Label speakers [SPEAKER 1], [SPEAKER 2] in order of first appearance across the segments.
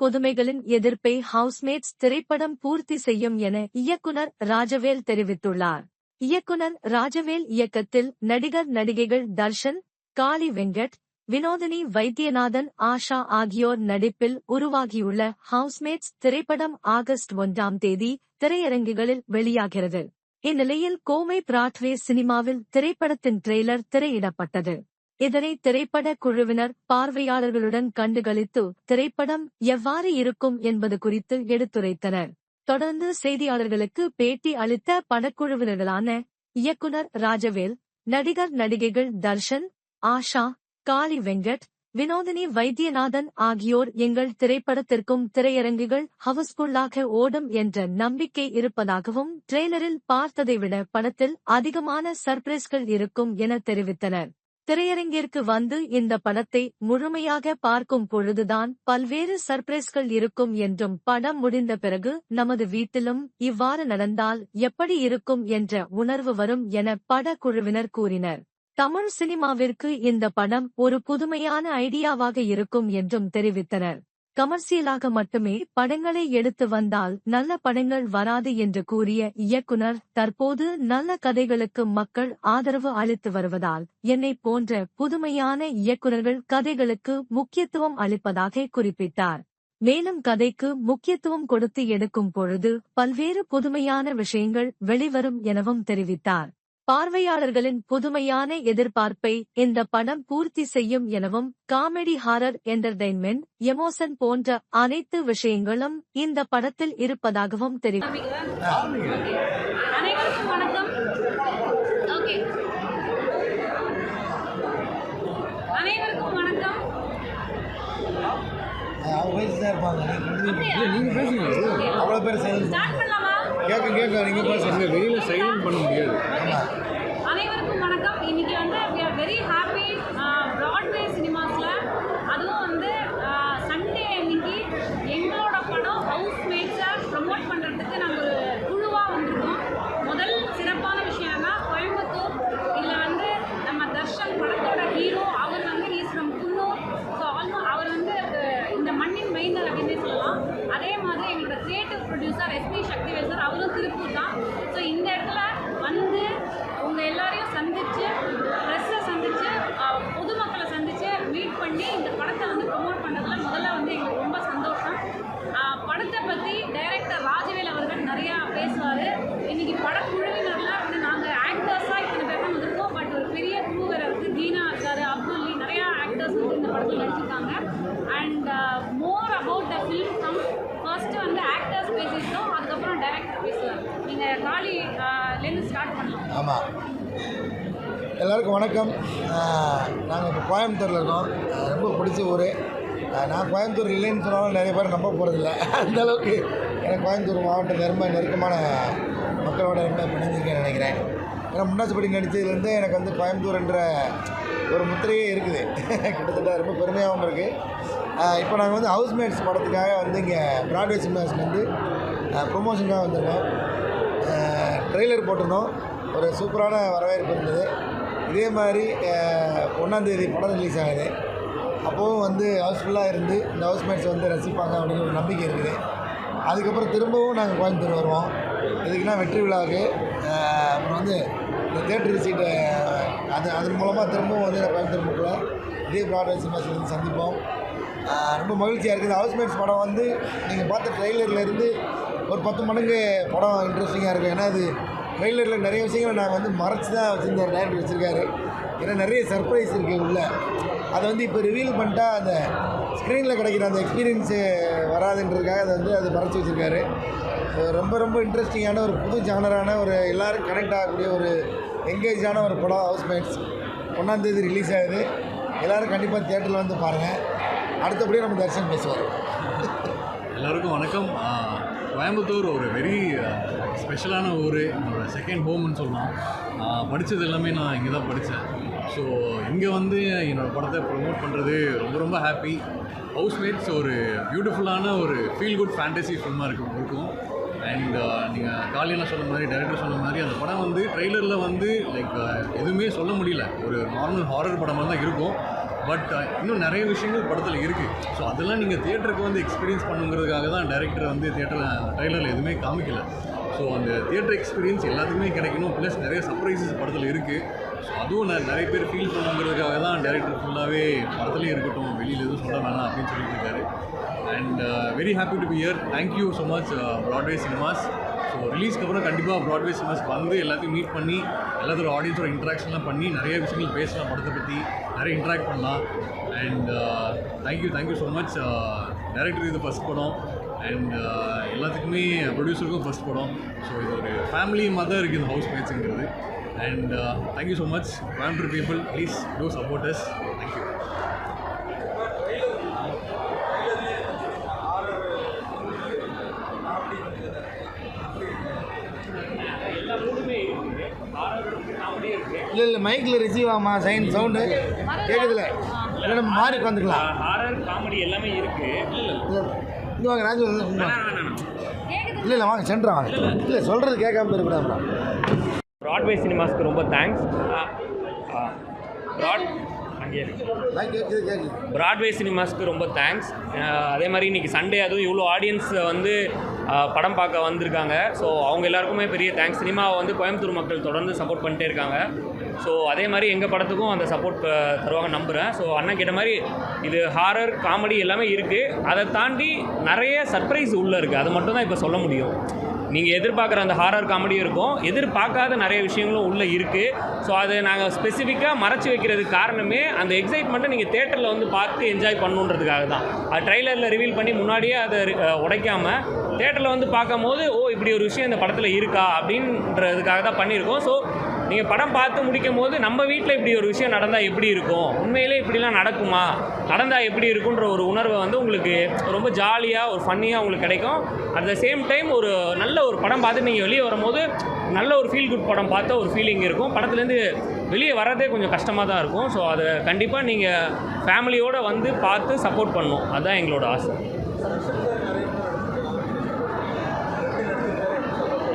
[SPEAKER 1] புதுமைகளின் எதிர்ப்பை ஹவுஸ்மேட்ஸ் திரைப்படம் பூர்த்தி செய்யும் என இயக்குனர் ராஜவேல் தெரிவித்துள்ளார். இயக்குனர் ராஜவேல் இயக்கத்தில் நடிகர் நடிகைகள் தர்ஷன் காளி வெங்கட் வினோதினி வைத்தியநாதன் ஆஷா ஆகியோர் நடிப்பில் உருவாகியுள்ள ஹவுஸ்மேட்ஸ் திரைப்படம் ஆகஸ்ட் ஒன்றாம் தேதி திரையரங்குகளில் வெளியாகிறது. இந்நிலையில் கோமை பிராட்வே சினிமாவில் திரைப்படத்தின் ட்ரெய்லர் திரையிடப்பட்டது. இதனை திரைப்பட குழுவினர் பார்வையாளர்களுடன் கண்டுகளித்து திரைப்படம் எவ்வாறு இருக்கும் என்பது குறித்து எடுத்துரைத்தனர். தொடர்ந்து செய்தியாளர்களுக்கு பேட்டி அளித்த படக்குழுவினர்களான இயக்குனர் ராஜவேல் நடிகர் நடிகைகள் தர்ஷன் ஆஷா காளி வெங்கட் வினோதினி வைத்தியநாதன் ஆகியோர் எங்கள் திரைப்படத்திற்கும் திரையரங்குகள் ஹவுஸ்ஃபுல்லாக ஓடும் என்ற நம்பிக்கை இருப்பதாகவும் ட்ரெய்லரில் பார்த்ததை விட படத்தில் அதிகமான சர்ப்ரைஸ்கள் இருக்கும் என தெரிவித்தனர். திரையரங்கிற்கு வந்து இந்த படத்தை முழுமையாக பார்க்கும் பொழுதுதான் பல்வேறு சர்ப்ரைஸ்கள் இருக்கும் என்றும் படம் முடிந்த பிறகு நமது வீட்டிலும் இவ்வாறு நடந்தால் எப்படி இருக்கும் என்ற உணர்வு வரும் என படக்குழுவினர் கூறினர். தமிழ் சினிமாவிற்கு இந்த படம் ஒரு புதுமையான ஐடியாவாக இருக்கும் என்றும் தெரிவித்தனர். கமர்சியலாக மட்டுமே படங்களை எடுத்து வந்தால் நல்ல படங்கள் வராது என்று கூறிய இயக்குனர் தற்போது நல்ல கதைகளுக்கு மக்கள் ஆதரவு அளித்து வருவதால் என்னை போன்ற புதுமையான இயக்குநர்கள் கதைகளுக்கு முக்கியத்துவம் அளிப்பதாக குறிப்பிட்டார். மேலும் கதைக்கு முக்கியத்துவம் கொடுத்து எடுக்கும் பொழுது பல்வேறு புதுமையான விஷயங்கள் வெளிவரும் எனவும் தெரிவித்தார். பார்வையாளர்களின் புதுமையான எதிர்பார்ப்பை இந்த படம் பூர்த்தி செய்யும் எனவும் காமெடி ஹாரர் என்டர்டெயின்மெண்ட் எமோஷன் போன்ற அனைத்து விஷயங்களும் இந்த படத்தில் இருப்பதாகவும் தெரிவித்தார்
[SPEAKER 2] கேட்க கேட்க நீங்கள் பேசுங்க
[SPEAKER 3] வெளியில் சைலண்ட் பண்ண முடியாது.
[SPEAKER 4] அனைவருக்கும் வணக்கம். இன்னைக்கு வந்து very are very happy Broadway சினிமாஸில் அதுவும் வந்து சண்டே அன்னைக்கு எங்களோட படம் ஹவுஸ் மேட்ஸை ப்ரமோட் பண்ணுறதுக்கு நாங்கள் ஒரு குழுவாக வந்திருக்கோம் முதல் சிறப்பான விஷயம் என்னன்னா கோயம்புத்தூர் இதில் வந்து நம்ம தர்ஷன் படத்தோட ஹீரோ அவர் வந்து is from Coonoor so almost அவர் வந்து அஹ், இந்த மண்ணின் மைந்தர் அப்படின்னே சொல்லலாம் அதே மாதிரி எங்களோட creative producer SP Sakthivel sir அவரும் திருப்பூர் தான் ஸோ இந்த இடத்துல வந்து உங்கள் எல்லாரையும் சந்திச்சு ப்ரெஸ்ஸை சந்திச்சு அஹ், பொதுமக்களை சந்திச்சு மீட் பண்ணி இந்த படத்தை வந்து ப்ரொமோட் பண்ணுறதுல முதல்ல வந்து எங்களுக்கு ரொம்ப சந்தோஷம் அஹ், படத்தை பற்றி டைரக்டர் ராஜவேல் அவர்கள் நிறையா பேசுவார் இன்னைக்கு படக்குழுவினரில் வந்து நாங்கள் ஆக்டர்ஸாக இத்தனை பேர் தான் வந்திருக்கோம் பட் ஒரு பெரிய குழு வேறு இருக்குது தீனா இருக்காரு அப்துல்லி நிறையா ஆக்டர்ஸ் வந்து இந்த படத்தில் நடிச்சிருக்காங்க and more about the film come first வந்து ஆக்டர்ஸ் பேசியிருக்கோம் அதுக்கப்புறம் டைரக்டர் பேசுவார் நீங்கள் காலிலேருந்து ஸ்டார்ட் பண்ணலாம்
[SPEAKER 2] ஆமாம் எல்லாருக்கும் வணக்கம். நாங்கள் இப்போ கோயம்புத்தூரில் இருக்கோம். ரொம்ப பிடிச்ச ஊர். நான் கோயம்புத்தூர் இல்லைன்னு சொன்னாலும் நிறைய பேர் நம்ப போகிறதில்ல அந்த அளவுக்கு எனக்கு கோயம்புத்தூர் மாவட்டம் ரொம்ப நெருக்கமான மக்களோட ரொம்ப பிணைஞ்சிருக்கேன்னு நினைக்கிறேன். ஏன்னா முன்னாச்சிப்படி நடித்ததுலேருந்து எனக்கு வந்து கோயம்புத்தூர்ன்ற ஒரு முத்திரையே இருக்குது. கிட்டத்தட்ட ரொம்ப பெருமையாகவும் இருக்குது இப்போ நாங்கள் வந்து ஹவுஸ்மேட்ஸ் படத்துக்காக வந்து இங்கே ப்ராட்வே சினிமாஸ்க்கு வந்து ப்ரொமோஷனுக்காக வந்திருக்கோம். ட்ரெய்லர் போட்டிருந்தோம். ஒரு சூப்பரான வரவேற்பு இருந்தது. இதே மாதிரி ஒன்றாந்தேதி படம் ரிலீஸ் ஆகுது. அப்போவும் வந்து ஹவுஸ்ஃபுல்லாக இருந்து இந்த ஹவுஸ்மேட்ஸ் வந்து ரசிப்பாங்க அப்படிங்கிற ஒரு நம்பிக்கை இருக்குது. அதுக்கப்புறம் திரும்பவும் நாங்கள் கோயம்புத்தூர் வருவோம். இதுக்குன்னா வெற்றி விழாவுக்கு அப்புறம் வந்து இந்த தேட்டர் சீட்டை அது அதன் மூலமாக திரும்பவும் வந்து நான் கோயம்புத்தூர் மக்கள் இதே ப்ராட்வே சினிமாஸில் வந்து சந்திப்போம். ரொம்ப மகிழ்ச்சியாக இருக்குது. ஹவுஸ்மேட்ஸ் படம் வந்து நீங்கள் பார்த்த ட்ரெய்லர்லேருந்து ஒரு பத்து மடங்கு படம் இன்ட்ரெஸ்டிங்காக இருக்கும். ஏன்னா அது ட்ரெய்லரில் நிறைய விஷயங்களை நாங்கள் வந்து மறைச்சி தான் வச்சுருந்தார் டேரக்டர் வச்சுருக்காரு. ஏன்னா நிறைய சர்ப்ரைஸ் இருக்குது உள்ள. அதை வந்து இப்போ ரிவீல் பண்ணிட்டா அந்த ஸ்க்ரீனில் கிடைக்கிற அந்த எக்ஸ்பீரியன்ஸு வராதுன்றதுக்காக அதை வந்து அது மறைச்சி வச்சுருக்காரு. ரொம்ப ரொம்ப இன்ட்ரெஸ்டிங்கான ஒரு புது ஜானரான ஒரு எல்லோரும் கனெக்ட் ஆகக்கூடிய ஒரு எங்கேஜான ஒரு படம் ஹவுஸ்மேட்ஸ் ஒன்றாந்தேதி ரிலீஸ் ஆகுது. எல்லோரும் கண்டிப்பாக தேட்டரில் வந்து பாருங்கள் அடுத்தபடியாக நம்ம தரிசனம் பேசுவார்.
[SPEAKER 3] எல்லோருக்கும் வணக்கம். கோயம்புத்தூர் ஒரு வெரி ஸ்பெஷலான ஊர். என்னோட செகண்ட் ஹோம்னு சொல்லலாம். படித்தது எல்லாமே நான் இங்கே தான் படித்தேன் ஸோ இங்கே வந்து என்னோடய படத்தை ப்ரொமோட் பண்ணுறது ரொம்ப ரொம்ப ஹாப்பி ஹவுஸ்மேட்ஸ் ஒரு பியூட்டிஃபுல்லான ஒரு ஃபீல் குட் ஃபேண்டசி ஃபிலிமாக இருக்கும். இருக்கும் அண்ட் uh, நீங்கள் காலையில் சொன்ன மாதிரி டைரக்டர் சொன்ன மாதிரி அந்த படம் வந்து ட்ரெய்லரில் வந்து லைக் uh, எதுவுமே சொல்ல முடியல. ஒரு நார்மல் ஹாரர் படமாக தான் இருக்கும். பட் uh, இன்னும் நிறைய விஷயங்கள் படத்தில் இருக்குது ஸோ அதெல்லாம் நீங்கள் தியேட்டருக்கு வந்து எக்ஸ்பீரியன்ஸ் பண்ணுங்கிறதுக்காக தான் டேரக்டர் வந்து தியேட்டரில் ட்ரைலரில் எதுவுமே காமிக்கல. ஸோ அந்த தியேட்டர் எக்ஸ்பீரியன்ஸ் எல்லாத்துக்குமே கிடைக்கணும். ப்ளஸ் நிறைய சர்ப்ரைசஸ் படத்தில் இருக்குது ஸோ அதுவும் நான் நிறைய பேர் ஃபீல் பண்ணுங்கிறதுக்காக தான் டேரக்டர் ஃபுல்லாகவே படத்துலேயே இருக்கட்டும் வெளியில் எதுவும் சொல்ல வேணாம் அப்படின்னு சொல்லிட்டு இருக்காரு. And very happy to be here thank you so much Broadway cinemas so ரிலீஸ்க்கு அப்புறம் கண்டிப்பாக ப்ராட்வே சினிமாஸ்க்கு வந்து எல்லாத்தையும் மீட் பண்ணி எல்லாத்தோட ஆடியன்ஸோட இன்ட்ராக்ஷன்லாம் பண்ணி நிறைய விஷயங்கள் பேசலாம் படத்தை பற்றி நிறைய இன்ட்ராக்ட் பண்ணலாம். And thank you thank you so much director இது ஃபஸ்ட் படம். அண்ட் uh, எல்லாத்துக்குமே ப்ரொடியூசருக்கும் ஃபஸ்ட் படம். ஸோ இது ஒரு ஃபேமிலி மாதிரி இருக்குது இந்த house மேட்ஸுங்கிறது and thank you so much Coimbatore people please do support us thank you
[SPEAKER 2] இல்லை இல்லை மைக்கில் ரிசீவ் ஆமா சைன் சவுண்டு கேட்குதுல இல்லை நம்ம மாறி உட்காந்துக்கலாம்
[SPEAKER 5] ஹாரர் காமெடி எல்லாமே இருக்கு.
[SPEAKER 2] இல்லை இங்கே வாங்க
[SPEAKER 4] கேக்குது
[SPEAKER 2] இல்லை இல்லை வாங்க சென்டர் வாங்க. இல்லை சொல்கிறது கேட்காம போயிருக்கூடாது
[SPEAKER 5] ப்ராட்வே சினிமாஸ்க்கு ரொம்ப தேங்க்ஸ் ப்ராட் ப்ராட்வே சினிமாஸ்க்கு ரொம்ப தேங்க்ஸ் அதே மாதிரி இன்றைக்கி சண்டே அதுவும் இவ்வளோ ஆடியன்ஸ் வந்து படம் பார்க்க வந்திருக்காங்க. ஸோ அவங்க எல்லாருக்குமே பெரிய தேங்க்ஸ் சினிமாவை வந்து கோயம்புத்தூர் மக்கள் தொடர்ந்து சப்போர்ட் பண்ணிட்டே இருக்காங்க. ஸோ அதே மாதிரி எங்கள் படத்துக்கும் அந்த சப்போர்ட் தருவாங்க நம்புகிறேன் ஸோ அண்ணன் கேட்ட மாதிரி இது ஹாரர் காமெடி எல்லாமே இருக்குது அதை தாண்டி நிறைய சர்ப்ரைஸ் உள்ளே இருக்குது அது மட்டும் தான் இப்போ சொல்ல முடியும். நீங்கள் எதிர்பார்க்குற அந்த ஹாரர் காமெடியும் இருக்கும். எதிர்பார்க்காத நிறைய விஷயங்களும் உள்ளே இருக்குது ஸோ அதை நாங்கள் ஸ்பெசிஃபிக்காக மறைச்சி வைக்கிறதுக்கு காரணமே அந்த எக்ஸைட்மெண்ட்டை நீங்கள் தேட்டரில் வந்து பார்த்து என்ஜாய் பண்ணணுன்றதுக்காக தான். அது ட்ரைலரில் ரிவீல் பண்ணி முன்னாடியே அதை உடைக்காமல் தேட்டரில் வந்து பார்க்கும்போது ஓ இப்படி ஒரு விஷயம் இந்த படத்தில் இருக்கா? அப்படின்றதுக்காக தான் பண்ணியிருக்கோம். ஸோ நீங்கள் படம் பார்த்து முடிக்கும் போது நம்ம வீட்டில் இப்படி ஒரு விஷயம் நடந்தால் எப்படி இருக்கும்? உண்மையிலே இப்படிலாம் நடக்குமா? நடந்தால் எப்படி இருக்குன்ற ஒரு உணர்வை வந்து உங்களுக்கு ரொம்ப ஜாலியாக ஒரு ஃபன்னியாக உங்களுக்கு கிடைக்கும். அட் த சேம் டைம் ஒரு நல்ல ஒரு படம் பார்த்து நீங்கள் வெளியே வரும்போது நல்ல ஒரு ஃபீல் குட் படம் பார்த்த ஒரு ஃபீலிங் இருக்கும். படத்துலேருந்து வெளியே வரதே கொஞ்சம் கஷ்டமாக தான் இருக்கும். ஸோ அதை கண்டிப்பாக நீங்கள் ஃபேமிலியோடு வந்து பார்த்து சப்போர்ட் பண்ணணும். அதுதான் எங்களோட ஆசை.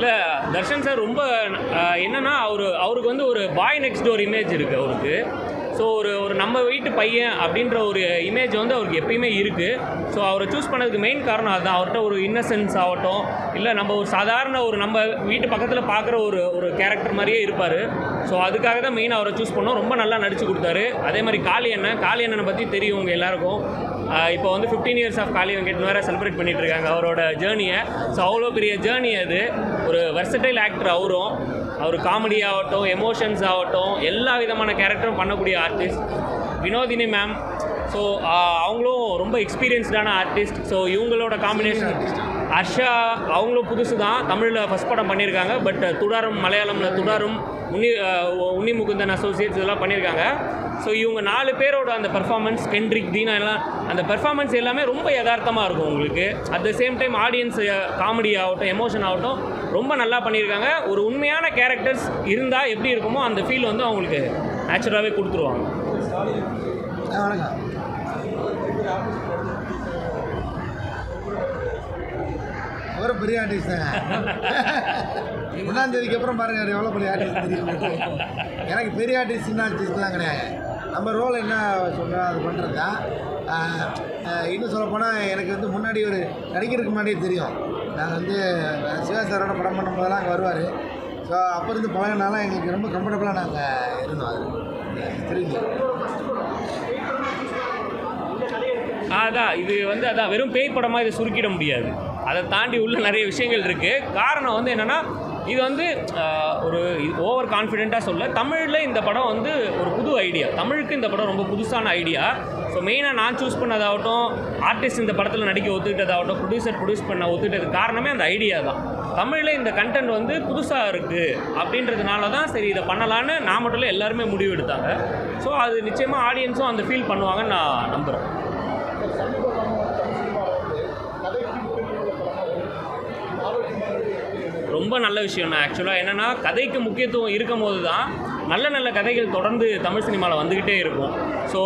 [SPEAKER 5] இல்லை தர்ஷன் சார் ரொம்ப என்னென்னா அவர் அவருக்கு வந்து ஒரு பாய் நெக்ஸ்ட் டோர் இமேஜ் இருக்குது அவருக்கு. ஸோ ஒரு ஒரு நம்ம வீட்டு பையன் அப்படின்ற ஒரு இமேஜ் வந்து அவருக்கு எப்பயுமே இருக்குது ஸோ அவரை சூஸ் பண்ணதுக்கு மெயின் காரணம் அதுதான். அவர்கிட்ட ஒரு இன்னசென்ஸ் ஆகட்டும் இல்லை நம்ம ஒரு சாதாரண ஒரு நம்ம வீட்டு பக்கத்தில் பார்க்குற ஒரு ஒரு கேரக்டர் மாதிரியே இருப்பார். ஸோ அதுக்காக தான் மெயின் அவரை சூஸ் பண்ணோம். ரொம்ப நல்லா நடிச்சு கொடுத்தாரு. அதே மாதிரி காளி அண்ணன் காளி அண்ணனை பற்றி தெரியும் உங்கள் எல்லாருக்கும். இப்போ வந்து fifteen years of Kaali Venkat வேறு செலிப்ரேட் பண்ணிகிட்டு இருக்காங்க அவரோட ஜேர்னியை ஸோ அவ்வளோ பெரிய ஜேர்னி அது. ஒரு வெர்சடைல் ஆக்டர் அவரும் அவர் காமெடி ஆகட்டும் எமோஷன்ஸ் ஆகட்டும் எல்லா விதமான கேரக்டரும் பண்ணக்கூடிய ஆர்டிஸ்ட் வினோதினி மேம் ஸோ அவங்களும் ரொம்ப எக்ஸ்பீரியன்ஸ்டான ஆர்டிஸ்ட் ஸோ இவங்களோட காம்பினேஷன் ஹர்ஷா அவங்களும் புதுசு தான் தமிழில் ஃபஸ்ட் படம் பண்ணியிருக்காங்க. பட் துடாரும் மலையாளமில் துடாரும் உன்னி ஆஹ் உன்னி முகுந்தன் அசோசியேட்ஸ் இதெல்லாம் பண்ணியிருக்காங்க. ஸோ இவங்க நாலு பேரோட அந்த பெர்ஃபார்மன்ஸ் கென்ட்ரிக் தீனா எல்லாம் அந்த பெர்ஃபார்மன்ஸ் எல்லாமே ரொம்ப யதார்த்தமாக இருக்கும் உங்களுக்கு. At the same time audience comedy ஆகட்டும் எமோஷன் ஆகட்டும் ரொம்ப நல்லா பண்ணியிருக்காங்க. ஒரு உண்மையான கேரக்டர்ஸ் இருந்தால் எப்படி இருக்குமோ அந்த ஃபீல் வந்து அவங்களுக்கு நேச்சுரலாகவே கொடுத்துருவாங்க.
[SPEAKER 2] ஆ அவரும் பெரிய ஆர்டிஸ்ட் தாங்க ஒன்றாம் தேதிக்கு அப்புறம் பாருங்க எவ்வளோ பெரிய ஆர்டிஸ்ட் தெரியும் எனக்கு பெரிய ஆர்டிஸ்ட் சின்ன ஆர்டிஸ்ட்லாம் கிடையாது. நம்ம ரோல் என்ன சொல்கிறோம் அது பண்ணுறது தான் இன்னும் சொல்லப்போனால் எனக்கு வந்து முன்னாடி ஒரு நடிக்கிறதுக்கு முன்னாடியே தெரியும். நாங்கள் வந்து சிவா சாரோட படம் பண்ணும்போதெல்லாம் அங்கே வருவார். ஸோ அப்போ இருந்து பழகினால எங்களுக்கு ரொம்ப கம்ஃபர்டபுளாக நாங்கள் இருந்தோம் அது. தெரியுது
[SPEAKER 5] அதான் இது வந்து அதான் வெறும் பேய் படமாக இதை சுருக்கிட முடியாது. அதை தாண்டி உள்ள நிறைய விஷயங்கள் இருக்குது காரணம் வந்து என்னென்னா இது வந்து ஒரு ஓவர் கான்ஃபிடென்ட்டாக சொல்ல தமிழில் இந்த படம் வந்து ஒரு புது ஐடியா தமிழுக்கு இந்த படம் ரொம்ப புதுசான ஐடியா ஸோ மெயினாக நான் சூஸ் பண்ணதாகட்டும் ஆர்டிஸ்ட் இந்த படத்தில் நடிக்க ஒத்துக்கிட்டதாகட்டும் ப்ரொடியூசர் ப்ரொடியூஸ் பண்ண ஒத்துக்கிட்டது காரணமே அந்த ஐடியா தான். தமிழில் இந்த கண்டென்ட் வந்து புதுசாக இருக்குது அப்படின்றதுனால தான் சரி இதை பண்ணலான்னு நான் மட்டும் இல்லை எல்லாருமே முடிவு எடுத்தாங்க. ஸோ அது நிச்சயமாக ஆடியன்ஸும் அந்த ஃபீல் பண்ணுவாங்கன்னு நான் நம்புகிறேன் ரொம்ப நல்ல விஷயம். ஆக்சுவலாக என்னென்னா கதைக்கு முக்கியத்துவம் இருக்கும் போது தான் நல்ல நல்ல கதைகள் தொடர்ந்து தமிழ் சினிமாவில் வந்துக்கிட்டே இருக்கும். ஸோ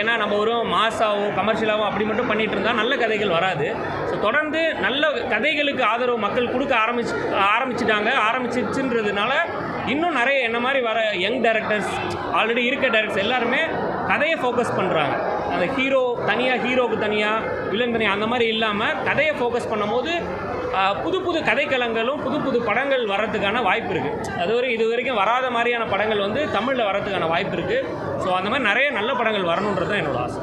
[SPEAKER 5] ஏன்னா நம்ம வெறும் மாசாவோ கமர்ஷியலாகவும் அப்படி மட்டும் பண்ணிகிட்டு இருந்தால் நல்ல கதைகள் வராது. ஸோ தொடர்ந்து நல்ல கதைகளுக்கு ஆதரவு மக்கள் கொடுக்க ஆரம்பிச்சு ஆரம்பிச்சிட்டாங்க. ஆரம்பிச்சிச்சுன்றதுனால இன்னும் நிறைய என்ன மாதிரி வர யங் டேரக்டர்ஸ் ஆல்ரெடி இருக்க டேரக்டர்ஸ் எல்லாருமே கதையை ஃபோக்கஸ் பண்ணுறாங்க அந்த ஹீரோ தனியாக ஹீரோவுக்கு தனியாக வில்லன் தனியாக அந்த மாதிரி இல்லாமல் கதையை ஃபோக்கஸ் பண்ணும்போது புது புது கதைக்களங்களும் புது புது படங்கள் வர்றதுக்கான வாய்ப்பு இருக்குது அதுவரை இது வரைக்கும் வராத மாதிரியான படங்கள் வந்து தமிழில் வரதுக்கான வாய்ப்பு இருக்குது ஸோ அந்த மாதிரி நிறைய நல்ல படங்கள் வரணுன்றது தான் என்னோட ஆசை.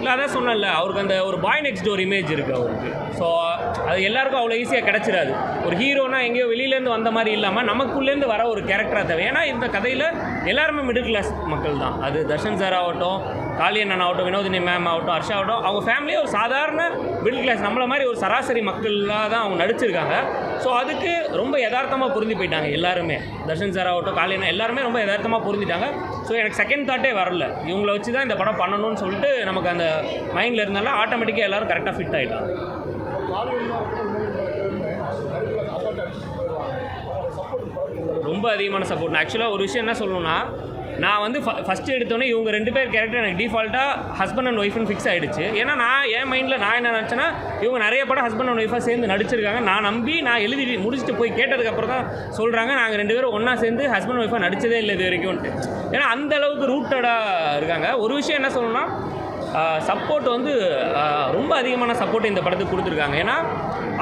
[SPEAKER 5] இல்லை அதான் சொன்னேன்ல அவருக்கு அந்த ஒரு பாய் நெக்ஸ்ட் டோர் இமேஜ் இருக்குது அவருக்கு. ஸோ அது எல்லாருக்கும் அவ்வளோ ஈஸியாக கிடச்சிடாது. ஒரு ஹீரோனா எங்கேயோ வெளியிலேருந்து வந்த மாதிரி இல்லாமல் நமக்குள்ளேருந்து வர ஒரு கேரக்டராக தேவை. ஏன்னா இந்த கதையில் எல்லாருமே மிடில் கிளாஸ் மக்கள் தான் அது தர்ஷன் சார் ஆகட்டும் காளியண்ணன் ஆகட்டும் வினோதினி மேம் ஆகட்டும் ஹர்ஷா ஆகட்டும் அவங்க ஃபேமிலியே ஒரு சாதாரண மிடில் கிளாஸ் நம்மளை மாதிரி ஒரு சராசரி மக்களாக தான் அவங்க நடிச்சிருக்காங்க. ஸோ அதுக்கு ரொம்ப யதார்த்தமாக புரிஞ்சு போயிட்டாங்க எல்லாருமே. தர்ஷன் சார் ஆகட்டும் காளியண்ணன் எல்லாருமே ரொம்ப யதார்த்தமாக புரிஞ்சுட்டாங்க ஸோ எனக்கு செகண்ட் தாட்டே வரல. இவங்கள வச்சு தான் இந்த படம் பண்ணணும்னு சொல்லிட்டு நமக்கு அந்த மைண்டில் இருந்தாலும் ஆட்டோமேட்டிக்காக எல்லோரும் கரெக்டாக ஃபிட் ஆகிட்டாங்க ரொம்ப அதிகமான சப்போர்ட் நான் ஆக்சுவலாக ஒரு விஷயம் என்ன சொல்லணும்னா நான் வந்து ஃபஸ்ட்டு எடுத்தோன்னே இவங்க ரெண்டு பேர் கேரக்டர் எனக்கு டிஃபால்ட்டாக ஹஸ்பண்ட் அண்ட் ஒய்ஃப்னு ஃபிக்ஸ் ஆகிடுச்சு ஏன்னா நான் என் மைண்டில் நான் என்ன நினச்சேன்னா இவங்க நிறைய படம் ஹஸ்பண்ட் அண்ட் ஒய்ஃபாக சேர்ந்து நடிச்சிருக்காங்க. நான் நம்பி நான் எழுதி முடிச்சுட்டு போய் கேட்டதுக்கப்புறம் தான் சொல்கிறாங்க நாங்கள் ரெண்டு பேரும் ஒன்றா சேர்ந்து ஹஸ்பண்ட் ஒய்ஃபாக நடிச்சதே இல்லை இது வரைக்கும்ட்டு. ஏன்னா அந்த அளவுக்கு ரூட்டடாக இருக்காங்க. ஒரு விஷயம் என்ன சொல்லணும்னா சப்போர்ட் வந்து ரொம்ப அதிகமான சப்போர்ட் இந்த படத்துக்கு கொடுத்துருக்காங்க. ஏன்னா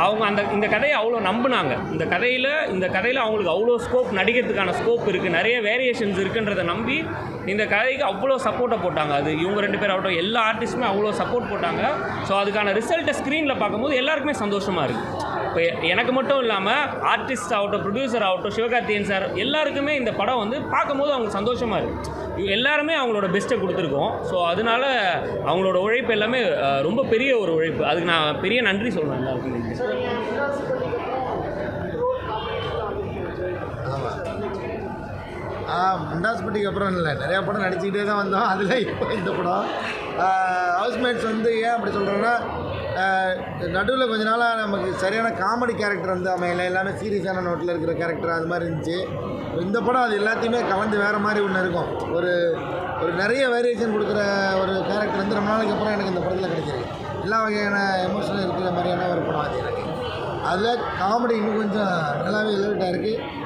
[SPEAKER 5] அவங்க அந்த இந்த கதையை அவ்வளோ நம்பினாங்க. இந்த கதையில் இந்த கதையில் அவங்களுக்கு அவ்வளோ ஸ்கோப் நடிக்கிறதுக்கான ஸ்கோப் இருக்குது நிறைய வேரியேஷன்ஸ் இருக்குன்றதை நம்பி இந்த கதைக்கு அவ்வளோ சப்போர்ட்டை போட்டாங்க. அது இவங்க ரெண்டு பேர் ஆகட்டும் எல்லா ஆர்டிஸ்ட்டுமே அவ்வளோ சப்போர்ட் போட்டாங்க. ஸோ அதுக்கான ரிசல்ட்டை ஸ்க்ரீனில் பார்க்கும்போது எல்லாருக்குமே சந்தோஷமாக இருக்குது இப்போ எனக்கு மட்டும் இல்லாமல் ஆர்டிஸ்ட் ஆகட்டும் ப்ரொடியூசர் ஆகட்டும் சிவகார்த்தியன் சார் எல்லாருக்குமே இந்த படம் வந்து பார்க்கும்போது அவங்களுக்கு சந்தோஷமாக இருக்குது எல்லாருமே அவங்களோட பெஸ்ட்டை கொடுத்துருக்கோம். ஸோ அதனால அவங்களோட உழைப்பு எல்லாமே ரொம்ப பெரிய ஒரு உழைப்பு. அதுக்கு நான் பெரிய நன்றி சொல்கிறேன் எல்லாருக்குமே.
[SPEAKER 2] ஆமாம் ஆ முண்டாஸ்பட்டிக்கு அப்புறம் இல்லை. நிறையா படம் நடிச்சுக்கிட்டே தான் வந்தோம். அதில் இப்போ இந்த படம். ஹவுஸ்மேட்ஸ் வந்து ஏன் அப்படி சொல்கிறேன்னா நடுவில் கொஞ்ச நாளாக நமக்கு சரியான காமெடி கேரக்டர் வந்து அமையல. எல்லாமே சீரியஸான நோட்டில் இருக்கிற கேரக்டர் அது மாதிரி இருந்துச்சு. இந்த படம் அது எல்லாத்தையுமே கலந்து வேறு மாதிரி ஒன்று இருக்கும். ஒரு ஒரு நிறைய வேரியேஷன் கொடுக்குற ஒரு கேரக்டர் வந்து ரொம்ப நாளைக்கு அப்புறம் எனக்கு இந்த படத்தில் கிடைச்சிருக்கு. எல்லா வகையான எமோஷனும் இருக்கிற மாதிரியான ஒரு படம் அது எனக்கு. அதில் காமெடி இன்னும் கொஞ்சம் நல்லாவே எலிவேட்டாக இருக்குது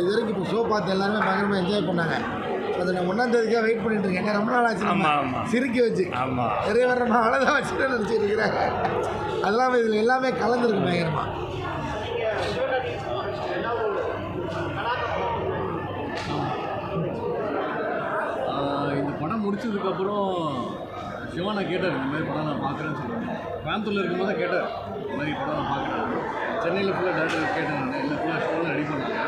[SPEAKER 2] இது வரைக்கும் இப்போ ஷோ பார்த்து எல்லாருமே பயங்கரமாக என்ஜாய் பண்ணாங்க. அதை நான் ஒன்றாம் தேதிக்காக வெயிட் பண்ணிட்டு இருக்கேன். ரொம்ப நாள் ஆச்சு நம்ம
[SPEAKER 5] ஆமா, ஆமா.
[SPEAKER 2] சிரிக்க வச்சு.
[SPEAKER 5] ஆமாம்
[SPEAKER 2] நிறைய பேர் நம்ம அவ்வளோதான் வச்சுட்டு நினச்சிட்டு இருக்கிறாங்க அதெல்லாம் இதில் எல்லாமே கலந்துருக்கு பயங்கரமாக
[SPEAKER 3] இந்த படம் முடிச்சதுக்கப்புறம் சிவானா கேட்டார் இந்த மாதிரி படம் நான் பார்க்குறேன்னு சொல்லுவேன் கோயம்புத்தூரில் இருக்கும்போது தான் கேட்டார் இந்த மாதிரி படம் நான் பார்க்குறேன் சென்னையில் ஃபுல்லாக டேரக்டர் கேட்டேன் நான் இல்லை ஃபுல்லாக ஷோவில் ரெடி பண்ணாங்க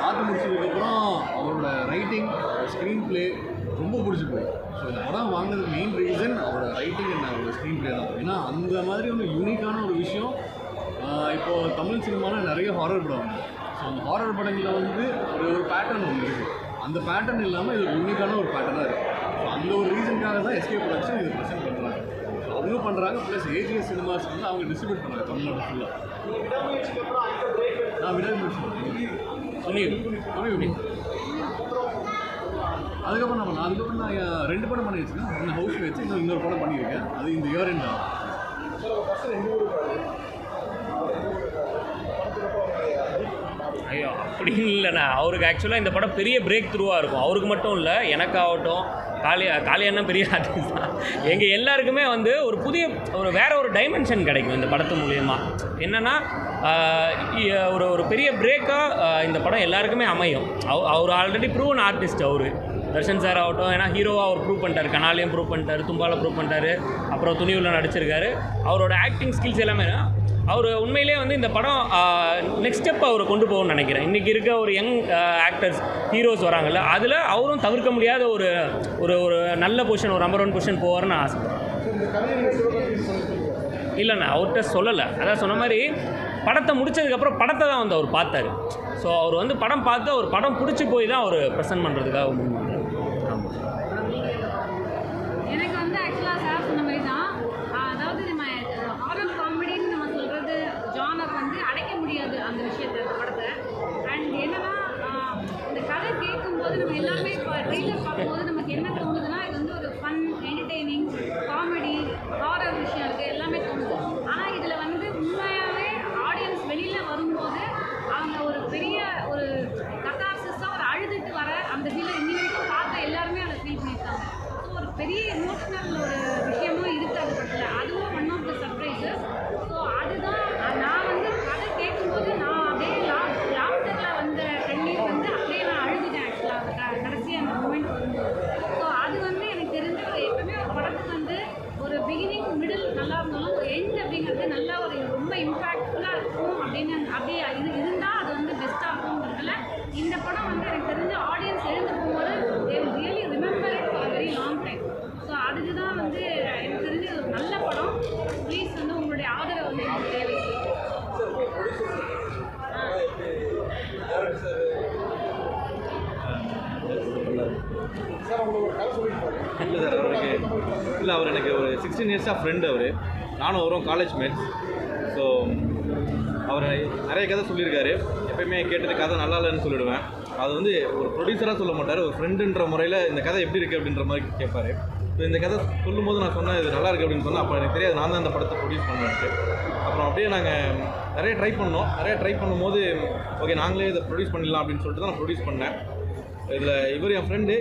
[SPEAKER 3] பார்த்து முடிச்சதுக்கப்புறம் அவரோட ரைட்டிங் ஸ்க்ரீன் ப்ளே ரொம்ப பிடிச்சி போய் ஸோ இந்த படம் வாங்கினது மெயின் ரீசன் அவரோட ரைட்டிங் அண்ட் அவரோட ஸ்க்ரீன் ப்ளே தான். ஏன்னா அந்த மாதிரி ஒரு யூனிக்கான ஒரு விஷயம் இப்போது இப்போ தமிழ் சினிமாவில் நிறைய ஹாரர் படம் வந்து. ஸோ அந்த ஹாரர் படங்களில் வந்து ஒரு ஒரு பேட்டர்ன் ஒன்று இருக்குது அந்த பேட்டர்ன் இல்லாமல் இது யூனிக்கான ஒரு பேட்டர்னாக இருக்குது ஸோ அந்த ஒரு ரீசனுக்காக தான் எஸ்கே ப்ரொடக்ஷன் இது ப்ரெசென்ட் பண்ணுறாங்க ஸோ பண்ணுறாங்க ப்ளஸ் ஏஜிஎஸ் சினிமாஸ் வந்து அவங்க டிஸ்ட்ரிபியூட் பண்ணுறாங்க தமிழ்நாடு ஃபுல்லாக நான் விடாது
[SPEAKER 5] சொன்னீங்க
[SPEAKER 3] புரியுது அதுக்கப்புறம் நான் அதுக்கப்புறம் நான் ரெண்டு படம் பண்ணி வச்சுருக்கேன் ஒன்று ஹவுஸ் வச்சு இன்னும் இன்னொரு படம் பண்ணியிருக்கேன். அது இந்த இயர் எண்ட்
[SPEAKER 5] ஐயோ அப்படி இல்லைண்ணா. அவருக்கு ஆக்சுவலாக இந்த படம் பெரிய பிரேக் த்ரூவாக இருக்கும். அவருக்கு மட்டும் இல்லை எனக்காகட்டும் காளி காளியண்ணா பெரிய ஆர்டிஸ்ட் தான். எங்கள் எல்லாருக்குமே வந்து ஒரு புதிய ஒரு வேற ஒரு டைமென்ஷன் கிடைக்கும் இந்த படத்து மூலியமாக என்னென்னா ஒரு ஒரு பெரிய பிரேக்காக இந்த படம் எல்லாருக்குமே அமையும். அவர் ஆல்ரெடி ப்ரூவன் ஆர்டிஸ்ட் அவர். தர்ஷன் சார் ஆகட்டும் ஏன்னா ஹீரோவாக அவர் ப்ரூவ் பண்ணிட்டார் கனாலையும் ப்ரூவ் பண்ணிட்டார் தும்பால ப்ரூவ் பண்ணிட்டாரு அப்புறம் துணிவில் நடிச்சிருக்காரு. அவரோட ஆக்டிங் ஸ்கில்ஸ் எல்லாமே அவர் உண்மையிலே வந்து இந்த படம் நெக்ஸ்ட் ஸ்டெப் அவர் கொண்டு போகணும்னு நினைக்கிறேன். இன்றைக்கி இருக்க ஒரு யங் ஆக்டர்ஸ் ஹீரோஸ் வராங்கல்ல அதில் அவரும் தவிர்க்க முடியாத ஒரு ஒரு ஒரு நல்ல பொசிஷன் ஒரு நம்பர் ஒன் பொசிஷன் போவார்னு ஆசைப்படுறேன். இல்லைண்ணா அவர்கிட்ட சொல்லலை. அதான் சொன்ன மாதிரி படத்தை முடிச்சதுக்கப்புறம் படத்தை தான் வந்து அவர் பார்த்தாரு. ஸோ அவர் வந்து படம் பார்த்து அவர் படம் பிடிச்சி போய் தான் அவர் ப்ரெசென்ட் பண்ணுறதுக்காக
[SPEAKER 4] நம்ம எல்லாமே ட்ரெயிலர் பார்க்கும்போது நமக்கு என்ன தோணுதுன்னா நல்லா இருந்தாலும் எண்ட் அப்படிங்கிறது நல்லா ஒரு ரொம்ப இம்பாக்ட்ஃபுல்லாக இருக்கும் அப்படின்னு அப்படியே இது ஒரு
[SPEAKER 6] இயர்ஸாக ஃப்ரெண்டு அவர். நானும் அவரும் காலேஜ் மேட்ஸ் ஸோ அவர் நிறைய கதை சொல்லியிருக்காரு. எப்பயுமே கேட்டது கதை நல்லா இல்லைன்னு சொல்லிடுவேன். அது வந்து ஒரு ப்ரொடியூசராக சொல்ல மாட்டார் ஒரு ஃப்ரெண்டுன்ற முறையில் இந்த கதை எப்படி இருக்குது அப்படின்ற மாதிரி கேட்பார். இப்போ இந்த கதை சொல்லும்போது நான் சொன்னேன் இது நல்லா இருக்குது அப்படின்னு சொன்னால் அப்போ எனக்கு தெரியாது நான் தான் இந்த படத்தை ப்ரொடியூஸ் பண்ணுவேன்ட்டு அப்புறம் அப்படியே நாங்கள் நிறைய ட்ரை பண்ணோம். நிறைய ட்ரை பண்ணும்போது ஓகே நாங்களே இதை ப்ரொடியூஸ் பண்ணிடலாம் அப்படின்னு சொல்லிட்டு தான் நான் ப்ரொடியூஸ் பண்ணேன். இதில் இவர் என் ஃப்ரெண்டு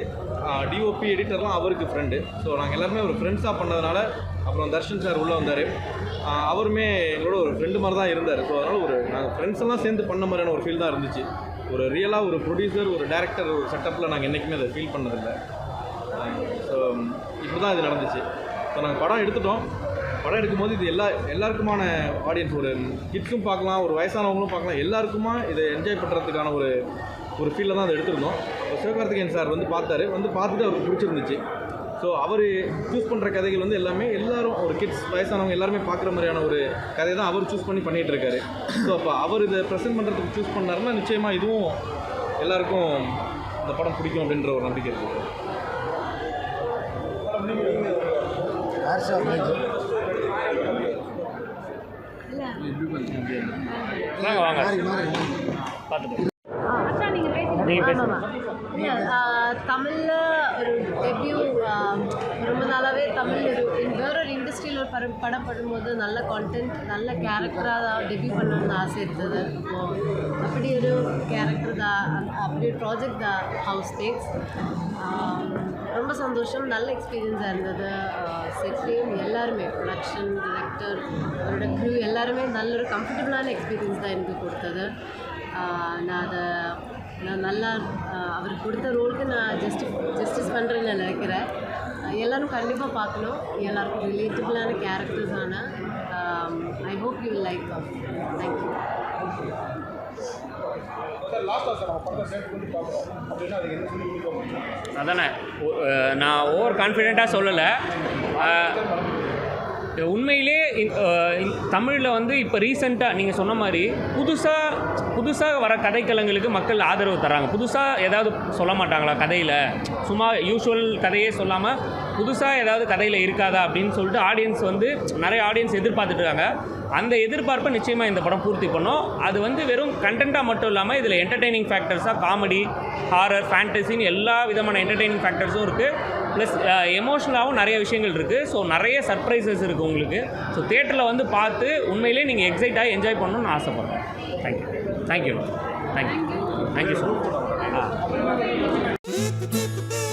[SPEAKER 6] டிஓபி எடிட்டர்லாம் அவருக்கு ஃப்ரெண்டு ஸோ நாங்கள் எல்லாருமே ஒரு ஃப்ரெண்ட்ஸாக பண்ணதுனால அப்புறம் தர்ஷன் சார் உள்ளே வந்தார். அவருமே எங்களோட ஒரு ஃப்ரெண்டு மாதிரி தான் இருந்தார். ஸோ அதனால் ஒரு நாங்கள் ஃப்ரெண்ட்ஸ் எல்லாம் சேர்ந்து பண்ண மாதிரியான ஒரு ஃபீல் தான் இருந்துச்சு. ஒரு ரியலாக ஒரு ப்ரொடியூசர் ஒரு டேரக்டர் ஒரு செட்டப்பில் நாங்கள் என்றைக்குமே அதை ஃபீல் பண்ணதில்லை. ஸோ இப்படி தான் இது நடந்துச்சு. ஸோ நாங்கள் படம் எடுத்துட்டோம். படம் எடுக்கும்போது இது எல்லா எல்லாருக்குமான ஆடியன்ஸ் ஒரு கிட்ஸும் பார்க்கலாம் ஒரு வயசானவங்களும் பார்க்கலாம். எல்லாருக்குமா இதை என்ஜாய் பண்ணுறதுக்கான ஒரு ஒரு ஃபீலில் தான் அதை எடுத்திருந்தோம். சிவகார்த்திகேயன் சார் வந்து பார்த்தாரு. வந்து பார்த்துட்டு அவருக்கு பிடிச்சிருந்துச்சு. ஸோ அவர் சூஸ் பண்ணுற கதைகள் வந்து எல்லாமே எல்லாரும் ஒரு கிட்ஸ் வயசானவங்க எல்லாருமே பார்க்குற மாதிரியான ஒரு கதையை தான் அவர் சூஸ் பண்ணி பண்ணிகிட்டு இருக்காரு ஸோ அப்போ அவர் இதை ப்ரெசென்ட் பண்ணுறதுக்கு சூஸ் பண்ணாருன்னா நிச்சயமாக இதுவும் எல்லாருக்கும் இந்த படம் பிடிக்கும் அப்படின்ற ஒரு நம்பிக்கை இருக்குது
[SPEAKER 5] வாங்க வாங்க. பார்த்துட்டு
[SPEAKER 4] நீங்கள் பேசுங்க.
[SPEAKER 7] தமிழில் ஒரு டெபியூ ரொம்ப நாளாகவே தமிழ் ஒரு வேற ஒரு இண்டஸ்ட்ரியில் ஒரு படம் படம் படும்போது நல்ல கான்டென்ட் நல்ல கேரக்டராக டெபியூ பண்ணணும்னு ஆசை இருந்தது. இப்போ அப்படி ஒரு கேரக்டர் தான் அப்படி ஒரு ப்ராஜெக்ட் தான் ஹவுஸ் மேக்ஸ் ரொம்ப சந்தோஷம் நல்ல எக்ஸ்பீரியன்ஸாக இருந்தது. செட்லேயும் எல்லாருமே ப்ரொடக்ஷன் டிரெக்டர் அவரோட க்ரூ எல்லாருமே நல்ல ஒரு கம்ஃபர்டபுளான எக்ஸ்பீரியன்ஸ் தான் எனக்கு கொடுத்தது. நான் அதை நான் நல்லா அவருக்கு கொடுத்த ரோலுக்கு நான் ஜஸ்டி ஜஸ்டிஸ் பண்ணுறேன்னு நான் நினைக்கிறேன். எல்லாரும் கண்டிப்பாக பார்க்கணும். எல்லாருக்கும் ரிலேட்டபிளான கேரக்டர்ஸான I hope you like thank you
[SPEAKER 5] அதானே. நான் ஓவர் கான்ஃபிடெண்ட்டாக சொல்லலை. உண்மையிலே தமிழில் வந்து இப்போ ரீசெண்டாக நீங்கள் சொன்ன மாதிரி புதுசாக புதுசாக வர கதைக்களங்களுக்கு மக்கள் ஆதரவு தராங்க புதுசாக ஏதாவது சொல்ல மாட்டாங்களா கதையில்? சும்மா யூஷுவல் கதையே சொல்லாமல் புதுசாக ஏதாவது கதையில் இருக்காதா அப்படின்னு சொல்லிட்டு ஆடியன்ஸ் வந்து நிறைய ஆடியன்ஸ் எதிர்பார்த்துட்டு இருக்காங்க. அந்த எதிர்பார்ப்பை நிச்சயமாக இந்த படம் பூர்த்தி பண்ணோம். அது வந்து வெறும் கண்டென்ட்டாக மட்டும் இல்லாமல் இதில் என்டர்டெய்னிங் ஃபேக்டர்ஸாக காமெடி ஹாரர் ஃபேண்டசின்னு எல்லா விதமான என்டர்டெய்னிங் ஃபேக்டர்ஸும் இருக்குது ப்ளஸ் எமோஷ்னலாகவும் நிறைய விஷயங்கள் இருக்குது ஸோ நிறைய சர்ப்ரைசஸ் இருக்குது உங்களுக்கு. ஸோ தேட்டரில் வந்து பார்த்து உண்மையிலேயே நீங்கள் எக்ஸைட்டாக என்ஜாய் பண்ணணும்னு ஆசைப்பட்றேன். Thank you thank you thank you thank you so much ah